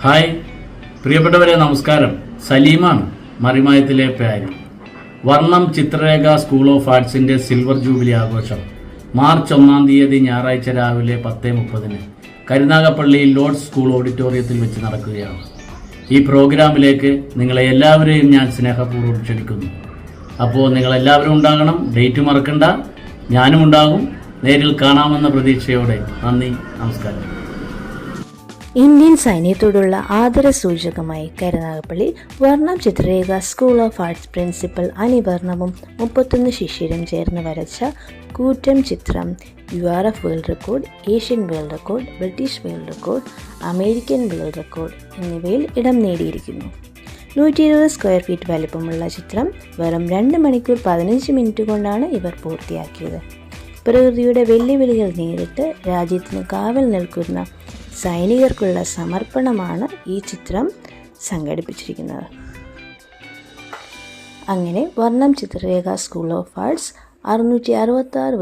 Hi. പ്രിയപ്പെട്ടവരെ നമസ്കാരം. സലീമാണ് മറിമായത്തിലെ പേര്. വർണം ചിത്രരേഖ സ്കൂൾ ഓഫ് ആർട്സിന്റെ സിൽവർ ജൂബിലി ആഘോഷം. മാർച്ച് ഒന്നാം തീയതി ഞായറാഴ്ച രാവിലെ പത്ത് മുപ്പതിന് കരുനാഗപ്പള്ളിയിൽ ലോഡ്സ് സ്കൂൾ ഓഡിറ്റോറിയത്തിൽ വെച്ച് നടക്കുകയാണ്. ഈ പ്രോഗ്രാമിലേക്ക് നിങ്ങളെ എല്ലാവരെയും ഞാൻ സ്നേഹപൂർവം ക്ഷണിക്കുന്നു. അപ്പോൾ നിങ്ങളെല്ലാവരും ഉണ്ടാകണം ഡേറ്റ് മറക്കണ്ട. ഞാനും ഉണ്ടാകും. നേരിൽ കാണാമെന്ന പ്രതീക്ഷയോടെ നന്ദി നമസ്കാരം. ഇന്ത്യൻ സൈന്യത്തോടുള്ള ആദര സൂചകമായി Karunagappally Varnam Chitrarekha school of arts principal അനിവർണവും മുപ്പത്തൊന്ന് ശിഷ്യരും ചേർന്ന് വരച്ച കൂറ്റം ചിത്രം U R F world record Asian world record British world record American world record എന്നിവയിൽ ഇടം നേടിയിരിക്കുന്നു. നൂറ്റി ഇരുപത് സ്ക്വയർ ഫീറ്റ് വലിപ്പമുള്ള ചിത്രം വെറും രണ്ട് മണിക്കൂർ പതിനഞ്ച് മിനിറ്റ് കൊണ്ടാണ് ഇവർ പൂർത്തിയാക്കിയത്. പ്രകൃതിയുടെ വെല്ലുവിളികൾ നേരിട്ട് രാജ്യത്തിന് കാവൽ നിൽക്കുന്ന സൈനികർക്കുള്ള സമർപ്പണമാണ് ഈ ചിത്രം സംഘടിപ്പിച്ചിരിക്കുന്നത്. അങ്ങനെ Varnam Chitrarekha school of arts അറുന്നൂറ്റി അറുപത്തി ആറ്